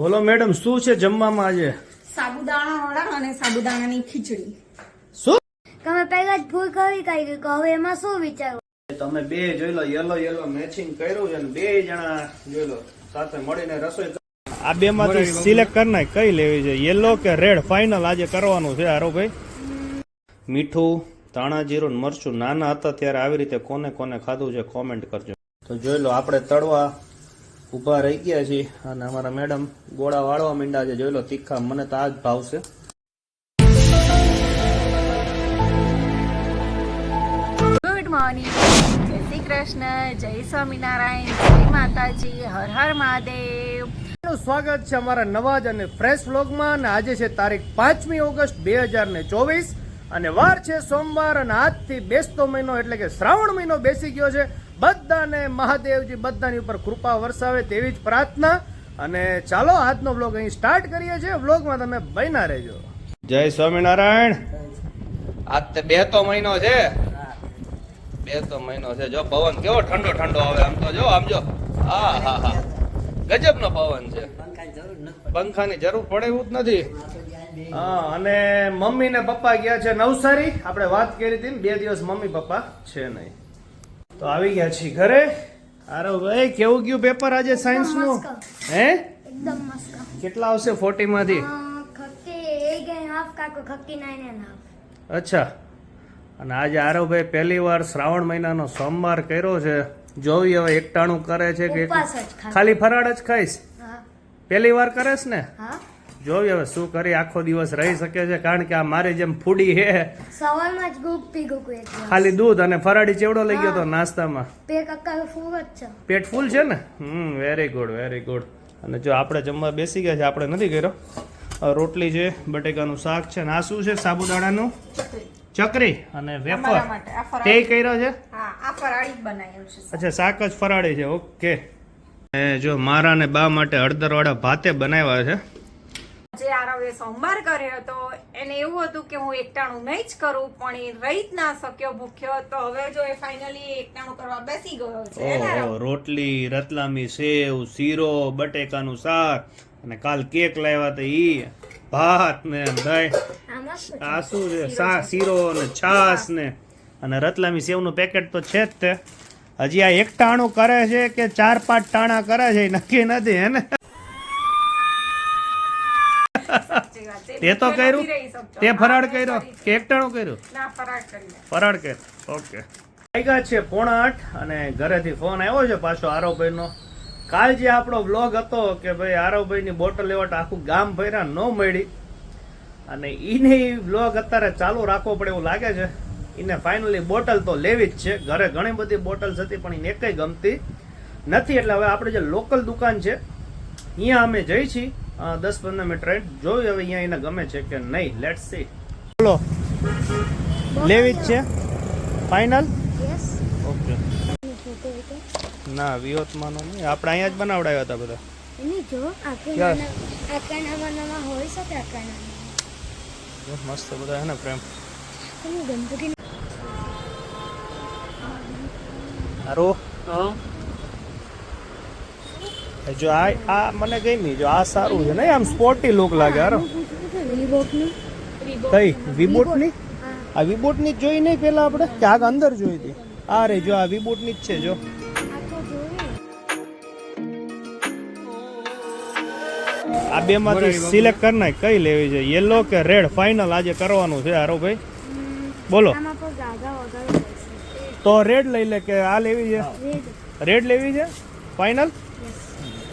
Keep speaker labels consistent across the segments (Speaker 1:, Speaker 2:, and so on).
Speaker 1: બોલો મેડમ શું છે જમવામાં આજે?
Speaker 2: સાબુદાણા વડા અને સાબુદાણાની ખીચડી.
Speaker 1: શું?
Speaker 3: તમે પહેલા જ ભૂલ કરી કાઢી કે હવે એમાં શું વિચારવું?
Speaker 1: તમે બે જોઈ લો યલો યલો મેચિંગ કર્યું છે અને બે જણા જોઈ લો સાથે મળીને રસોઈ આ બે માંથી સિલેક્ટ કરી નાખ કઈ લેવી છે? યલો કે રેડ ફાઇનલ આજે કરવાનું છે હારો ભાઈ. મીઠું ધાણા જીરું ને મરચું નાના હતા ત્યારે આવી રીતે કોને કોને ખાધું છે કોમેન્ટ કરજો. તો જોઈ લો આપણે તળવા ઊભા રહી ગયા છીએ અને અમારા મેડમ ગોળા વાળવા માંડ્યા છે. જોઈ લો તીખા મને તો આ જ ભાવશે
Speaker 2: ગુડ મોર્નિંગ જય શ્રી કૃષ્ણ જય સ્વામિનારાયણ જય માતાજી હર હર મહાદેવ.
Speaker 1: નું સ્વાગત છે અમારા નવા જ અને ફ્રેશ વ્લોગમાં અને આજે છે તારીખ પાંચમી ઓગસ્ટ બે હજાર ને ચોવીસ અને વાર છે સોમવાર અને આજથી બેસતો મહિનો એટલે કે શ્રાવણ મહિનો બેસી ગયો છે. બધાને મહાદેવજી બધાની ઉપર કૃપા વરસાવે તેવી જ પ્રાર્થના. અને ચાલો આજનો વ્લોગ અહીં સ્ટાર્ટ કરીએ છીએ. વ્લોગમાં તમે બન્યા રહેજો. જય સ્વામિનારાયણ. આજ તે બેતો મહિનો છે. બે તો મહિનો છે. જો પવન કેવો ઠંડો ઠંડો આવે આમ તો જો આમ જો. હા હા હા. ગજબનો પવન છે. પંખાની જરૂર પડે એવું જ નથી. હા અને મમ્મી ને પપ્પા ગયા છે નવસારી. આપણે વાત કરી હતી ને બે દિવસ મમ્મી પપ્પા છે નહીં. તો આવી ગયા છીએ ઘરે. આરવ ભાઈ કેવું ગયું પેપર આજે સાયન્સનું? હે?
Speaker 3: એકદમ મસ્ત.
Speaker 1: કેટલા આવશે ફોર્ટી માંથી
Speaker 3: અ, ખક્કી એન્ડ હાફ કાકો ખક્કી નાઇન એન્ડ હાફ
Speaker 1: અચ્છા. અને આજે આરવભાઈ પહેલી વાર શ્રાવણ મહિનાનો સોમવાર કર્યો છે. જોવી હવે એકટાણું કરે છે કે
Speaker 3: ખાલી.
Speaker 1: ખાલી ફરાળ જ ખાઈશ? પહેલી વાર કરેશ ને?
Speaker 3: હા.
Speaker 1: જોઈ હવે શું કરી આખો દિવસ રહી શકે છે? કારણ કે આ મારી જેમ ફૂડી હે
Speaker 3: સવારમાં જ ગુપ પી ગયું
Speaker 1: ખાલી દૂધ અને ફરાળી ચેવડો લઈ ગયો તો નાસ્તામાં.
Speaker 3: બે કક્કા ફૂલ જ છે.
Speaker 1: પેટ ફૂલ છે ને? Hmm very good very good અને જો આપણે જમવા બેસી ગયા છે આપણે નથી કર્યો. રોટલી છે બટેકાનું શાક છે અને આ શું છે સાબુદાણાનું? ચકરી. અને વેફર. તે કર્યો છે? અચ્છા શાક જ ફરાળી છે ઓકે. જો મારા ને બા માટે હળદરવાળા ભાતે બનાવ્યા છે.
Speaker 2: જે આરવે સોમવાર કર્યો હતો એને એવું હતું કે હું એકટાણું નહીં જ કરું પણ એ રહી જ ના શક્યો ભૂખ્યો તો હવે જો એ ફાઇનલી એકટાણું કરવા બેસી ગયો છે ને?
Speaker 1: રોટલી રતલામી સેવ શીરો બટેકાનું શાક અને કાલ કેક લાવ્યા તો ઈ. ભાત ને દહીં
Speaker 3: શું છે?
Speaker 1: આ શું છે? સા શીરો ને છાસ ને અને રતલામી સેવનું પેકેટ તો છે જ તે. હજી આ એક ટાણું કરે છે કે ચાર પાંચ ટાણા કરે છે નક્કી નથી હે ને
Speaker 2: સાચી વાત છે.
Speaker 1: તે તો કર્યું. તે ફરાળ કર્યો. કે એક ટાણું કર્યું.
Speaker 2: ફરાળ કરી
Speaker 1: ફરાળ કે ઓકે. આવ્યા છે પોણા આઠ અને ઘરેથી ફોન આવ્યો છે પાછો આરવભાઈ નો કાલ જે આપણો બ્લોગ હતો કે ભાઈ આરવભાઈ ની બોટલ લેવાટ તો આખું ગામ ફર્યા ન મળી. અને એને બ્લોગ અત્યારે ચાલુ રાખવો પડે એવું લાગે છે. એને ફાઇનલી બોટલ તો લેવી જ છે. ઘરે ઘણી બધી બોટલ્સ હતી પણ એને એકઈ ગમતી નથી. એટલે હવે આપણે જે લોકલ દુકાન છે અહીંયા અમે જઈ છીએ. દસ પંદર મિનિટ રાઈટ જોયું હવે અહીંયા એને ગમે છે કે નહીં. લેટ્સ સી બોલો. લેવી જ છે? ફાઇનલ. ઓકે. ના વિહોતમાનો નહીં. આપણે અહીંયા જ બનાવડાવ્યા હતા બધા. મસ્ત બધા હે ને પ્રેમ.
Speaker 3: ગણપતિ
Speaker 1: હારો? જો આ આ મને ગમી. જો આ સારું છે. નહીં આમ સ્પોર્ટી લુક લાગે હારો. કઈ? વિબોટની? આ વિબોટની જ જોઈ નહીં પેલા આપણે? કે આગ અંદર જોઈ હતી. આ રે જો આ વિબોટની જ છે જો.
Speaker 3: આ તો
Speaker 1: બે માંથી સિલેક્ટ કરી નાખ. કઈ લેવી છે? યલો કે રેડ ફાઇનલ આજે કરવાનું છે હારો ભાઈ. બોલો. તો રેડ લઈ લે કે આ લેવી છે?
Speaker 3: રેડ
Speaker 1: રેડ લેવી છે? ફાઇનલ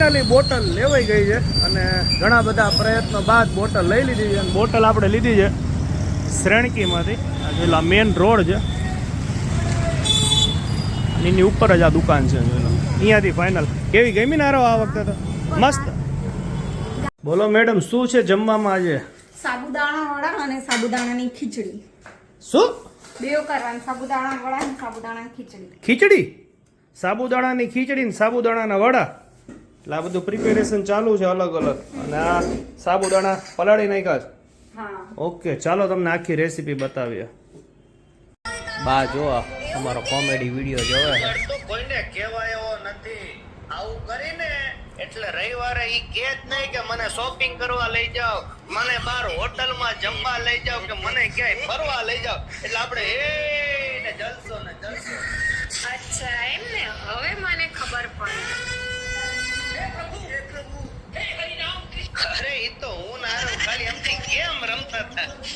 Speaker 1: ફાઇનલી બોટલ લેવાઈ ગઈ છે અને ઘણા બધા પ્રયત્નો બાદ બોટલ લઈ લીધી છે અને બોટલ આપણે લીધી છે શ્રેણકીમાંથી. પેલા મેન રોડ છે. અને એની ઉપર જ આ દુકાન છે અહીંયાથી ફાઇનલ કેવી ગમી ને હારો આ વખતે તો? મસ્ત. બોલો મેડમ શું છે જમવામાં આજે?
Speaker 2: સાબુદાણા વડા અને સાબુદાણાની ખીચડી.
Speaker 1: શું?
Speaker 2: બેવ કરવાનું સાબુદાણા વડા અને સાબુદાણાની ખીચડી.
Speaker 1: ખીચડી? સાબુદાણાની ખીચડી ને સાબુદાણાના વડા? એટલે આ બધું પ્રિપેરેશન ચાલુ છે અલગ અલગ. અને આ સાબુદાણા પલાળી નાખ્યા છે. ઓકે ચાલો તમને આખી રેસીપી બતાવીએ. બા જો આ અમારો કોમેડી વીડિયો જોવે છે. કોઈને કહેવાય એવો નથી. આવું કરીને એટલે રવિવારે ઈ કે જ નહીં કે મને શોપિંગ કરવા લઈ જાઓ મને બાર હોટલમાં જમવા લઈ જાઓ કે મને ક્યાંય ફરવા લઈ જાઓ. એટલે આપણે એ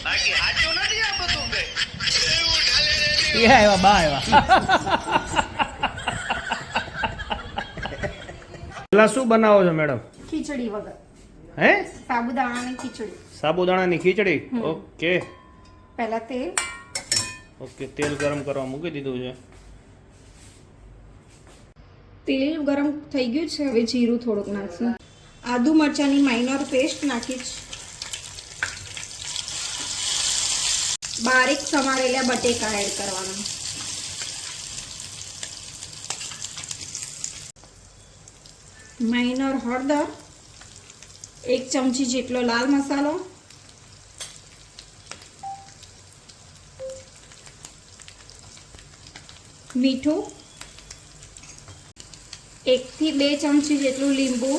Speaker 1: બાકી સાચું નથી આ બધું કઈ. એવું ચાલે છે
Speaker 4: એ આવ્યા બા આવ્યા
Speaker 1: પેલા શું બનાવો છો મેડમ?
Speaker 2: ખીચડી વગર.
Speaker 1: હે?
Speaker 2: સાબુદાણાની ખીચડી.
Speaker 1: સાબુદાણાની ખીચડી? ઓકે.
Speaker 2: પહેલા તેલ.
Speaker 1: ઓકે તેલ ગરમ કરવા મૂકી દીધું છે.
Speaker 2: તેલ ગરમ થઈ ગયું છે હવે જીરું થોડુંક નાખશું. આદુ મરચાંની માઇનર પેસ્ટ નાખીશ બારીક સમારેલા બટેકા એડ કરવાના. માઇનર હળદર, એક ચમચી જેટલો લાલ મસાલો, મીઠું, એકથી બે ચમચી જેટલું લીંબુ,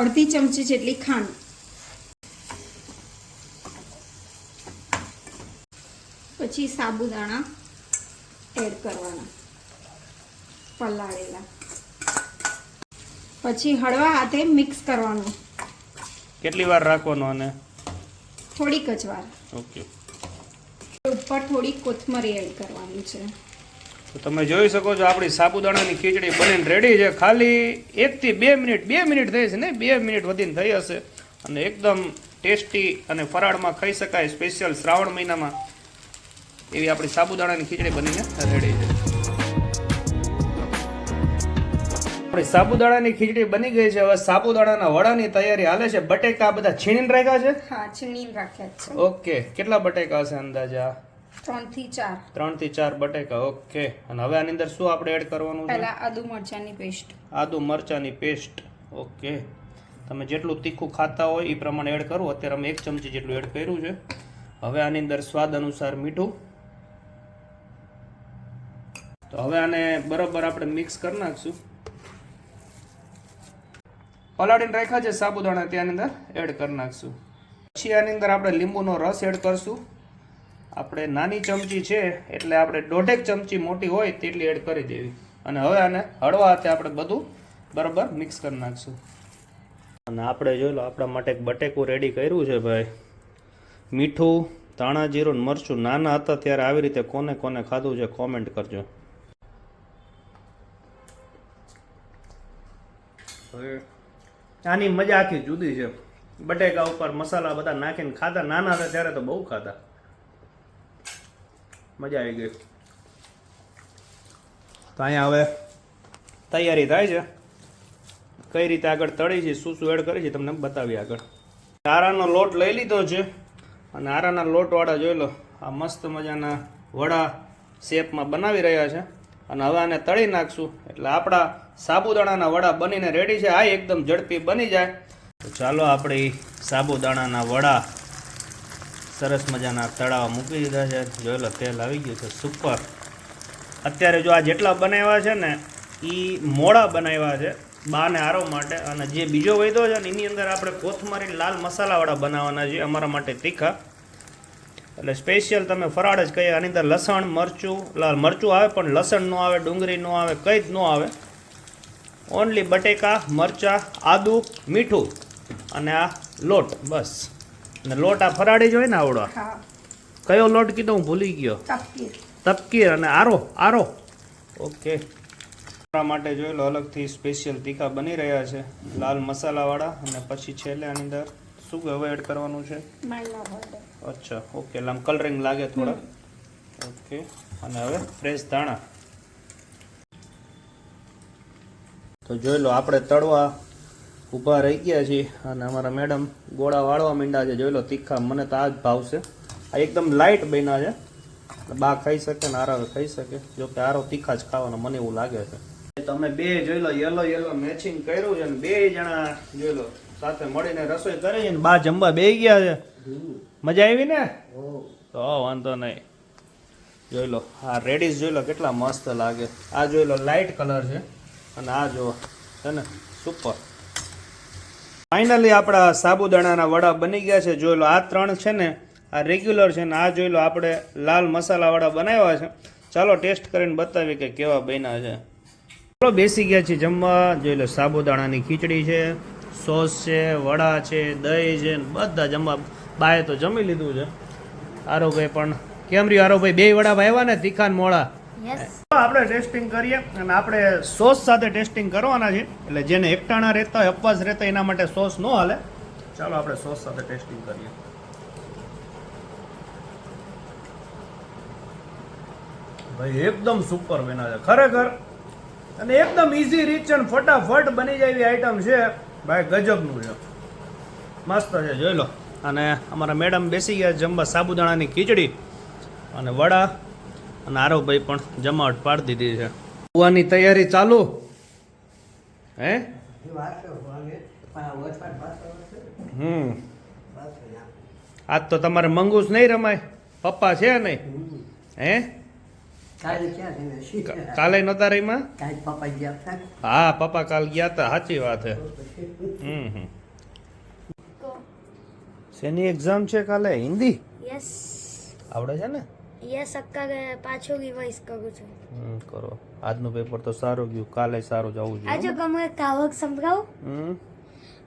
Speaker 2: અડધી ચમચી જેટલી ખાંડ. પછી સાબુદાણા એડ કરવાના પલાળેલા. પછી હળવા હાથે મિક્સ કરવાનું.
Speaker 1: કેટલી વાર રાખવાનો અને
Speaker 2: થોડીક જ વાર.
Speaker 1: ઓકે.
Speaker 2: ઉપર થોડી કોથમરી એડ કરવાની છે.
Speaker 1: તો તમે જોઈ શકો છો આપણી સાબુદાણાની ખીચડી બનીને રેડી છે. ખાલી એકથી બે મિનિટ બે મિનિટ થઈ છે ને? બે મિનિટ વધીને થઈ હશે. અને એકદમ ટેસ્ટી અને ફરાળમાં ખાઈ શકાય સ્પેશિયલ શ્રાવણ મહિનામાં. એવી આપણી સાબુદાણાની ખીચડી બનીને રેડી છે. આપણી સાબુદાણાની ખીચડી બની ગઈ છે. હવે સાબુદાણાના વડાની તૈયારી હાલે છે. બટેકા બધા છીણીને રાખ્યા છે?
Speaker 2: હા છીણીને રાખ્યા છે.
Speaker 1: ઓકે. કેટલા બટેકા હશે અંદાજે આ?
Speaker 2: ત્રણથી ચાર.
Speaker 1: ત્રણથી ચાર બટેકા. ઓકે. અને હવે આની અંદર શું આપણે એડ કરવાનું છે?
Speaker 2: પહેલા આદુ મરચાંની પેસ્ટ.
Speaker 1: આદુ મરચાની પેસ્ટ. ઓકે. તમે જેટલું તીખું ખાતા હોય એ પ્રમાણે એડ કરો. અત્યારે અમે એક ચમચી જેટલું એડ કર્યું છે. હવે આની અંદર સ્વાદ અનુસાર મીઠું તો હવે આને બરોબર આપણે મિક્સ કરી નાખશું. પલાળીને રાખ્યા છે સાબુદાણા ત્યાંની અંદર એડ કરી નાખશું. પછી આની અંદર આપણે લીંબુનો રસ એડ કરશું. આપણે નાની ચમચી છે, એટલે આપણે દોઢેક ચમચી મોટી હોય તેટલી એડ કરી દેવી. અને હવે આને હળવા હાથે આપણે બધું બરાબર મિક્સ કરી નાખશું. અને આપણે જોઈ લો, આપણા માટે એક બટેકું રેડી કર્યું છે ભાઈ. મીઠું, ધાણા જીરું મરચું નાના હતા, ત્યારે આવી રીતે કોને કોને ખાધું છે કોમેન્ટ કરજો. આની મજા આખી જુદી છે. બટેકા ઉપર મસાલા બધા નાખીને ખાતા નાના હતા ત્યારે તો બહુ ખાતા મજા આવી ગઈ. તો અહીંયા હવે તૈયારી થાય છે. કઈ રીતે આગળ તળી છે, શું શું એડ કરી છે, તમને બતાવી આગળ. આરાનો લોટ લઈ લીધો છે અને આરાના લોટવાળા જોઈ લો, આ મસ્ત મજાના વડા શેપમાં બનાવી રહ્યા છે. અને હવે આને તળી નાખશું. એટલે આપણા સાબુદાણાના વડા બનીને રેડી છે. આ એકદમ ઝડપી બની જાય. તો ચાલો આપણે સાબુદાણાના વડા સરસ મજાના તળાવ મૂકી દીધા છે. જોયેલો તેલ આવી ગયું છે. સુપર. અત્યારે જો આ જેટલા બનાવ્યા છે ને એ મોડા બનાવ્યા છે બાને આરો માટે. અને જે બીજો વૈધો છે ને, એની અંદર આપણે કોથમરી લાલ મસાલાવાળા બનાવવાના છે અમારા માટે તીખા. એટલે સ્પેશિયલ તમે ફરાળ જ કહીએ. આની અંદર લસણ, મરચું, લાલ મરચું આવે પણ લસણ ન આવે, ડુંગળી ન આવે, કંઈ જ ન આવે. ઓનલી બટેકા મરચાં આદુ મીઠું અને આ લોટ બસ. અને લોટ આ ફરાળી જ હોય ને આવડો. કયો લોટ કીધો હું ભૂલી ગયો?
Speaker 2: તપકીર.
Speaker 1: અને આરો આરો. ઓકે. આપણા માટે જોઈ લો અલગથી સ્પેશિયલ તીખા બની રહ્યા છે. લાલ મસાલાવાળા અને પછી છેલ્લે આની અંદર શું હવે એડ કરવાનું છે? અચ્છા ઓકે. એટલે આમ કલરિંગ લાગે થોડા. ઓકે. અને હવે ફ્રેશ ધાણા. તો જોઈ લો, આપણે તળવા ઊભા રહી ગયા છીએ અને અમારા મેડમ ગોળા વાળવા માંડ્યા છે. જોઈ લો, તીખા, મને તો આ જ ભાવશે આ એકદમ લાઇટ બન્યા છે. બા ખાઈ શકે ને આરાવે ખાઈ શકે. જો કે આરો તીખા જ ખાવાનો મને એવું લાગે છે. તમે બે જોઈ લો યલો યલો મેચિંગ કર્યું છે ને બે જણા જોઈ લો, સાથે મળીને રસોઈ કરી છે બા જમવા બે ગયા છે. મજા આવી ને? તો વાંધો નહીં. જોઈ લો, આ રેડીસ જોઈ લો, કેટલા મસ્ત લાગે. આ જોઈ લો લાઇટ કલર છે. અને આ જો છે ને? સુપર ફાઇનલી આપણા સાબુદાણાના વડા બની ગયા છે. જોઈ લો, આ ત્રણ છે ને, આ રેગ્યુલર છે ને, આ જોઈ લો, આપણે લાલ મસાલા વડા બનાવ્યા છે. ચાલો ટેસ્ટ કરીને બતાવીએ કે કેવા બન્યા છે. ચાલો બેસી ગયા છીએ જમવા. જોઈ લો, સાબુદાણાની ખીચડી છે, સોસ છે, વડા છે, દહીં છે બધા જમવા. બાએ તો જમી લીધું છે. આરોભાઈ પણ, કેમ રહ્યું? આરોભાઈ બે વડા આવ્યા ને, તીખાન મોળા આપણે ટેસ્ટિંગ કરીએ અને આપણે સોસ સાથે ટેસ્ટિંગ કરવાના છે. એટલે જેને એકટાણા રહેતા હોય, અપવાસ રહેતા એના માટે સોસ ન હાલે. ચાલો આપણે સોસ સાથે ટેસ્ટિંગ કરીએ. ભાઈ, એકદમ સુપર બના છે. ખરેખર. અને એકદમ ઇઝી રીચ અને ફટાફટ બની જાય એવી આઈટમ છે. ભાઈ, ગજબનું છે. મસ્ત છે, જોઈ લો. અને અમારા મેડમ બેસી ગયા જમવા સાબુદાણાની ખીચડી અને વડા. અને આરવભાઈ પણ જમાવટ પાડી દીધી છે. કૂવાની તૈયારી ચાલુ? હે? હમ. આજ તો તમારે મંગુસ નહીં રમાય. પપ્પા છે નહીં? હે?
Speaker 5: કાલે
Speaker 1: નતા રહીમાં
Speaker 5: કાલે પપ્પા ગયા
Speaker 1: હા પપ્પા કાલ ગયા હતા સાચી વાત છે. હમ હમ. શેની એક્ઝામ છે કાલે? હિન્દી? આવડે છે ને?
Speaker 3: યસ અક્કા પાછો રિવાઇઝ કરું છું.
Speaker 1: હમ કરો. આજનું પેપર તો સારું ગયું. કાલે સારું જવું જોઈએ
Speaker 3: આજે ગમે કાવક સમજાવું
Speaker 1: હમ.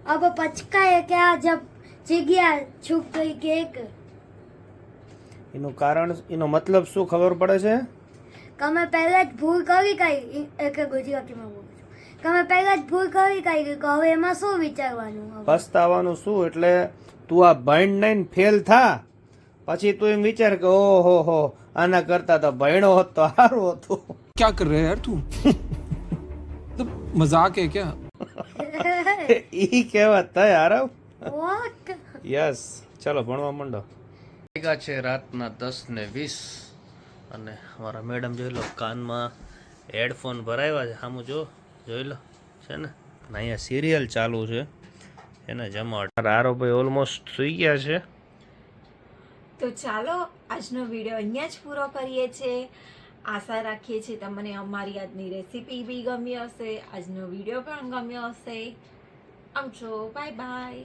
Speaker 3: અબ પચકાએ કે આ જબ જગ્યા છૂપ ગઈ કે
Speaker 1: એનું કારણ એનો મતલબ શું ખબર પડે છે?
Speaker 3: તમે પહેલા જ ભૂલ કરી કઈ એક ગુજરાતીમાં બોલું તમે પહેલા જ ભૂલ કરી કઈ કે હવે એમાં શું વિચારવાનું?
Speaker 1: પસ્તાવાનું શું? એટલે તું આ ભાઈન્ડ નાઈન ફેલ થા. પછી તું એમ વિચાર કે ઓહો હો આના કરતા તો ભયણો હોત તો સારું હતું.
Speaker 6: ક્યાં કર રહે યાર તું તો મજાક હે ક્યાં
Speaker 1: ઈ કહેવત થાય આરવ યસ ચાલો ભણવા માંડો. ભેગા છે રાતના દસ ને વીસ અને અમારા મેડમ જોઈ લો કાનમાં હેડફોન ભરાવ્યા છે. સામું જો જોઈ લો છે ને? અહીંયા સિરિયલ ચાલુ છે. એને જમાડ. આરોભાઈ ઓલમોસ્ટ સૂઈ ગયા છે.
Speaker 2: તો ચાલો આજનો વીડિયો અહીંયા જ પૂરો કરીએ છીએ. આશા રાખીએ છીએ તમને અમારી આજની રેસીપી બી ગમી હશે, આજનો વીડિયો પણ ગમ્યો હશે. આવજો બાય બાય